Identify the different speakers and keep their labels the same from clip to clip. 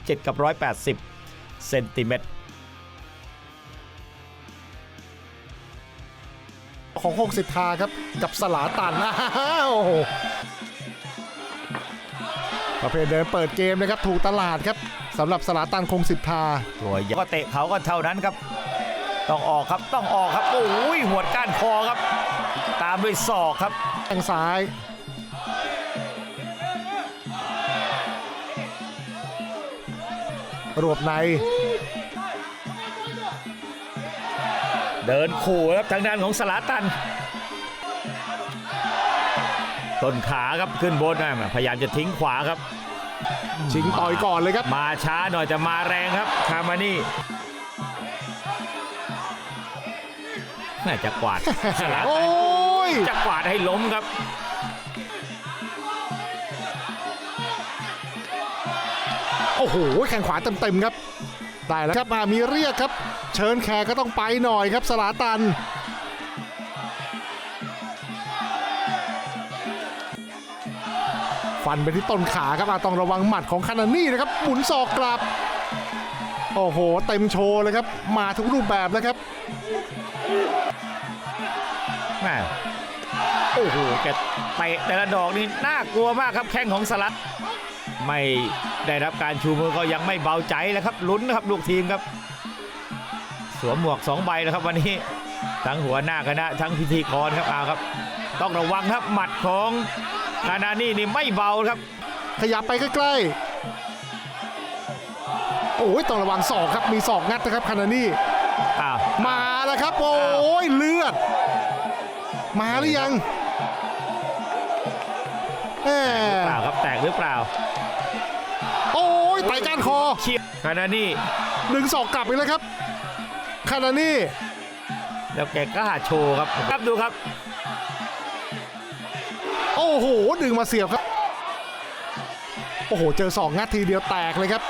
Speaker 1: 117กับ 180 เซนติเมตร
Speaker 2: ของหกสิทธาครับ กับสลาตันอ้าวโอ้โหประเภทเดินเปิดเกมนะครับ ถูกตลาดครับสำหรับสลาตันคงสิทธา
Speaker 1: ตัวใหญ่ก็เตะเขาก็เท่านั้นครับ ต้องออกครับต้องออกครับ โอ้ยหัวดก้านคอครับ ตามด้วยศอกครับ
Speaker 2: แข้งซ้าย รวบใน
Speaker 1: เดินขู่ครับทางด้านของสลาตัน ต้นขาครับขึ้นบนนะพยายามจะทิ้งขวาครับ
Speaker 2: ชิงต่อยก่อนเลยครับ
Speaker 1: มาช้าหน่อยแต่มาแรงครับคามานี่น่าจะกวาดสลาตั
Speaker 2: โอ้
Speaker 1: น
Speaker 2: ย
Speaker 1: จะกวาดให้ล้มครับ
Speaker 2: โอ้โหแข่งขวาเต็มๆครับได้แล้วครับมามีเรียกครับ เชิญแขกก็ต้องไปหน่อยครับสลาตัน ฟันไปที่ต้นขาครับอะต้องระวังหมัดของคานานี่นะครับ หมุนศอกกลับ โอ้โห เต็มโชว์เลยครับ มาทุกรูปแบบแล้วครับ
Speaker 1: แม่โอ้โหแกเตะแต่ละดอกนี่น่ากลัวมากครับแข้งของสลัด ไม่ได้รับการชูมือก็ยังไม่เบาใจแล้วครับลุ้นนะครับลูกทีมครับ สวมหมวกสองใบแล้วครับวันนี้ทั้งหัวหน้าคณะทั้งพิธีกรครับเอาครับ ต้องระวังครับหมัดของนานานี่นี่ไม่เบาครับ
Speaker 2: ขยับไปใกล้ๆ โอ้ยต้องระวังศอกครับมีศอกงัดนะครับคานานี่
Speaker 1: อ้าว
Speaker 2: มาแล้วครับ โอ้ยเลือด มาหรือยังแห
Speaker 1: เป
Speaker 2: ม
Speaker 1: ล่าครับแตกหรือเปล่า
Speaker 2: โอ้ย ไต่ก้านคอ
Speaker 1: เชียคานานี่
Speaker 2: ดึงศอกกลับอีกแล้วครับคานานี่
Speaker 1: แล้วแกกล้าโชว์ครับครับดูครับ
Speaker 2: โอ้โหดึงมาเสียบครับ โอ้โห เจอศอกงัดทีเดียวแตกเลยครับ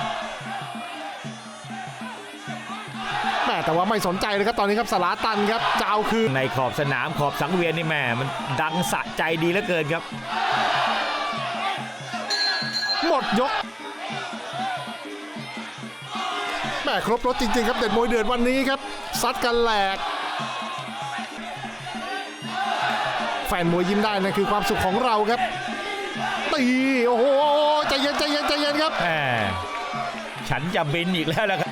Speaker 2: แหม่แต่ว่าไม่สนใจเลยครับตอนนี้ครับสลาตันครับจะเอาคืน
Speaker 1: ในขอบสนามขอบสังเวียนนี่แม่มันดังสะใจดีเหลือเกินครับ
Speaker 2: หมดยก แหม่ครบรถจริง ๆ ครับเด็ดมวยเดือดวันนี้ครับซัดกันแหลก แฟนมวยยิ้มได้นะคือความสุขของเราครับตีโอ้โหใจเย็นใจเย็นใจเย็นครับ
Speaker 1: แหมฉันจะบินอีกแล้วล่ะครับ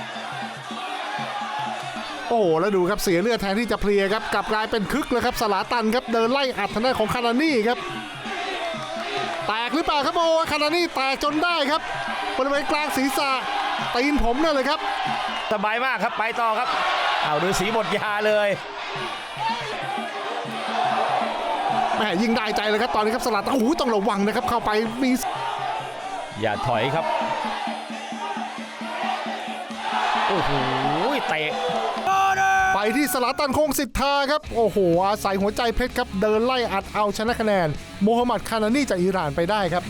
Speaker 2: โอ้โหแล้วดูครับเสียเลือดแทนที่จะเพลียครับกลับกลายเป็นคึกเลยครับสลาตันครับเดินไล่อัดทางด้านของคานานี่ครับแตกหรือเปล่าครับโอ้คานานี่แตกจนได้ครับบริเวณกลางศีรษะ ตีนผมนั่นเลยครับ
Speaker 1: สบายมากครับไปต่อครับ เอาดูสีหมดยาเลย
Speaker 2: แหมยิงได้ใจเลยครับตอนนี้ครับสลัดโอ้โหต้องระวังนะครับเข้าไปมี
Speaker 1: อย่าถอยครับโอ้โหเตะ
Speaker 2: ไปที่สลาตันโคงสิทธาครับ โอ้โห อาศัยหัวใจเพชรครับ เดินไล่อัดเอาชนะคะแนน โมฮัมหมัดคานานี่จากอิหร่านไปได้ครับ